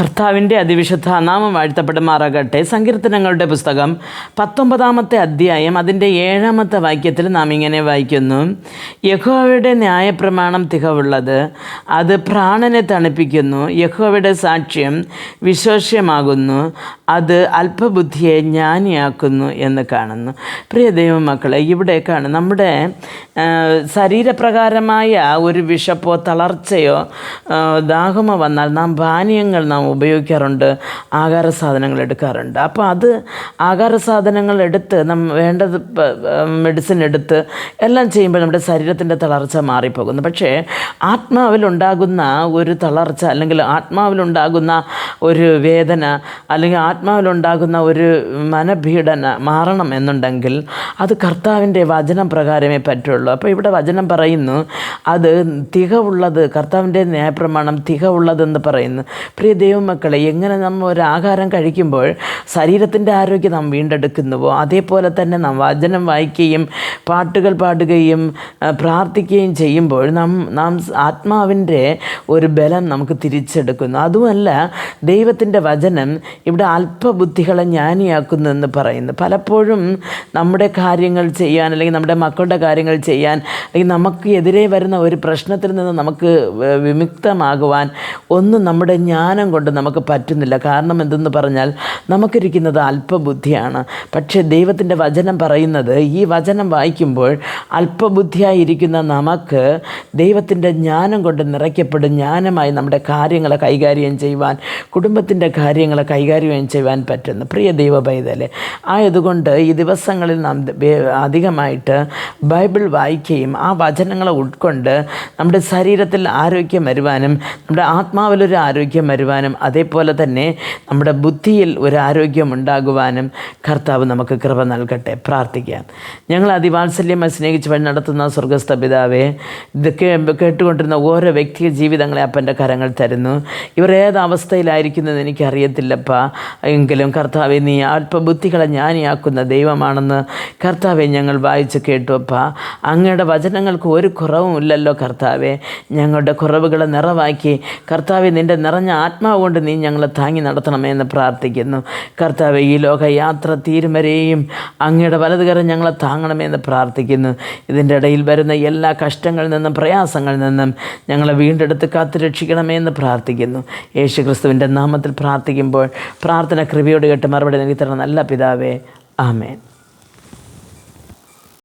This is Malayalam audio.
കർത്താവിന്റെ അതിവിശുദ്ധ നാമം വാഴ്ത്തപ്പെടുമാറാകട്ടെ. സങ്കീർത്തനങ്ങളുടെ പുസ്തകം പത്തൊമ്പതാമത്തെ അധ്യായം അതിന്റെ ഏഴാമത്തെ വാക്യത്തിൽ നാം ഇങ്ങനെ വായിക്കുന്നു. യഹോവയുടെ ന്യായപ്രമാണം തികവുള്ളത് അത് പ്രാണനെ തണുപ്പിക്കുന്നു. യഹോവയുടെ സാക്ഷ്യം വിശ്വാസ്യമാകുന്നു. അത് അല്പബുദ്ധിയെ ജ്ഞാനിയാക്കുന്നു എന്ന് കാണുന്നു. പ്രിയ ദൈവമക്കളെ ഇവിടേക്കാണ് നമ്മുടെ ശരീരപ്രകാരമായ ഒരു വിഷപ്പോ തളർച്ചയോ ദാഹമോ വന്നാൽ നാം പാനീയങ്ങൾ നാം ഉപയോഗിക്കാറുണ്ട് ആഹാര സാധനങ്ങൾ എടുക്കാറുണ്ട്. അപ്പോൾ അത് ആഹാര സാധനങ്ങൾ എടുത്ത് നം വേണ്ടത് മെഡിസിൻ എടുത്ത് എല്ലാം ചെയ്യുമ്പോൾ നമ്മുടെ ശരീരത്തിന്റെ തളർച്ച മാറിപ്പോകുന്നു. പക്ഷേ ആത്മാവിലുണ്ടാകുന്ന ഒരു തളർച്ച അല്ലെങ്കിൽ ആത്മാവിലുണ്ടാകുന്ന ഒരു വേദന അല്ലെങ്കിൽ ആത്മാവിലുണ്ടാകുന്ന ഒരു മനപീഡന മാറണം എന്നുണ്ടെങ്കിൽ അത് കർത്താവിന്റെ വചനം പ്രകാരമേ പറ്റുള്ളൂ. അപ്പോൾ ഇവിടെ വചനം പറയുന്നു അത് തികവുള്ളത് കർത്താവിന്റെ ന്യായപ്രമാണം തികവുള്ളതെന്ന് പറയുന്നു. പ്രിയ ദൈവമക്കളെ എങ്ങനെ നമ്മൾ ഒരു ആഹാരം കഴിക്കുമ്പോൾ ശരീരത്തിന്റെ ആരോഗ്യം നാം വീണ്ടെടുക്കുന്നുവോ? അതേപോലെ തന്നെ നാം വചനം വായിക്കുകയും പാട്ടുകൾ പാടുകയും പ്രാർത്ഥിക്കുകയും ചെയ്യുമ്പോൾ നാം നാം ആത്മാവിന്റെ ഒരു ബലം നമുക്ക് തിരിച്ചെടുക്കുന്നു. അതുമല്ല ദൈവത്തിന്റെ വചനം ഇവിടെ അല്പബുദ്ധികളെ ജ്ഞാനിയാക്കുന്നു എന്ന് പറയുന്നു. പലപ്പോഴും നമ്മുടെ കാര്യങ്ങൾ ചെയ്യാൻ അല്ലെങ്കിൽ നമ്മുടെ മക്കളുടെ കാര്യങ്ങൾ ചെയ്യാൻ അല്ലെങ്കിൽ നമുക്ക് എതിരെ വരുന്ന ഒരു പ്രശ്നത്തിൽ നിന്ന് നമുക്ക് വിമുക്തമാകുവാൻ ഒന്നും നമ്മുടെ ജ്ഞാനം കൊണ്ട് നമുക്ക് പറ്റുന്നില്ല. കാരണം എന്തെന്ന് പറഞ്ഞാൽ നമുക്കിരിക്കുന്നത് അല്പബുദ്ധിയാണ്. പക്ഷേ ദൈവത്തിന്റെ വചനം പറയുന്നത് ഈ വചനം വായിക്കുമ്പോൾ അല്പബുദ്ധിയായിരിക്കുന്ന നമുക്ക് ദൈവത്തിന്റെ ജ്ഞാനം കൊണ്ട് നിറയ്ക്കപ്പെടും. ജ്ഞാനമായി നമ്മുടെ കാര്യങ്ങളെ കൈകാര്യം ചെയ്യുവാൻ കുടുംബത്തിന്റെ കാര്യങ്ങളെ കൈകാര്യം ചെയ്യുവാൻ പറ്റുന്നു. പ്രിയ ദൈവ പൈതലെ ആയതുകൊണ്ട് ഈ ദിവസങ്ങളിൽ നാം അധികമായിട്ട് ബൈബിൾ വായിക്കുകയും ആ വചനങ്ങളെ ഉൾക്കൊണ്ട് നമ്മുടെ ശരീരത്തിൽ ആരോഗ്യം വരുവാനും നമ്മുടെ ആത്മാവിലൊരു ആരോഗ്യം വരുവാനും അതേപോലെ തന്നെ നമ്മുടെ ബുദ്ധിയിൽ ഒരു ആരോഗ്യം ഉണ്ടാകുവാനും കർത്താവ് നമുക്ക് കൃപ നൽകട്ടെ. പ്രാർത്ഥിക്കാം. ഞങ്ങൾ അതിവാത്സല്യമായി സ്നേഹിച്ച് വഴി നടത്തുന്ന സ്വർഗസ്ഥ പിതാവേ ഇത് കേട്ടുകൊണ്ടിരുന്ന ഓരോ വ്യക്തി ജീവിതങ്ങളെ അപ്പന്റെ കരങ്ങൾ തരുന്നു. ഇവർ ഏത് എനിക്കറിയത്തില്ലപ്പാ. എങ്കിലും കർത്താവെ നീ അല്പബുദ്ധികളെ ജ്ഞാനിയാക്കുന്ന ദൈവമാണെന്ന് കർത്താവെ ഞങ്ങൾ വായിച്ച് കേട്ടു അപ്പ അങ്ങയുടെ വചനങ്ങൾക്ക് ഒരു കുറവും ഇല്ലല്ലോ കർത്താവെ. ഞങ്ങളുടെ കുറവുകളെ നിറവാക്കി കർത്താവെ നിന്റെ നിറഞ്ഞ ആത്മാവ് കൊണ്ട് നീ ഞങ്ങളെ താങ്ങി നടത്തണമേ എന്ന് പ്രാർത്ഥിക്കുന്നു. കർത്താവ് ഈ ലോകയാത്ര തീരും വരെയും അങ്ങയുടെ വലതുകരം ഞങ്ങളെ താങ്ങണമേ എന്ന് പ്രാർത്ഥിക്കുന്നു. ഇതിന്റെ ഇടയിൽ വരുന്ന എല്ലാ കഷ്ടങ്ങളിൽ നിന്നും പ്രയാസങ്ങളിൽ നിന്നും ഞങ്ങളെ വീണ്ടെടുത്ത് കാത്തു എന്ന് പ്രാർത്ഥിക്കുന്നു. യേശു ക്രിസ്തുവിന്റെ നാമത്തിൽ പ്രാർത്ഥിക്കുമ്പോൾ പ്രാർത്ഥന കൃപയോട് കേട്ട് മറുപടി നൽകി തരണം നല്ല പിതാവേ ആമേൻ.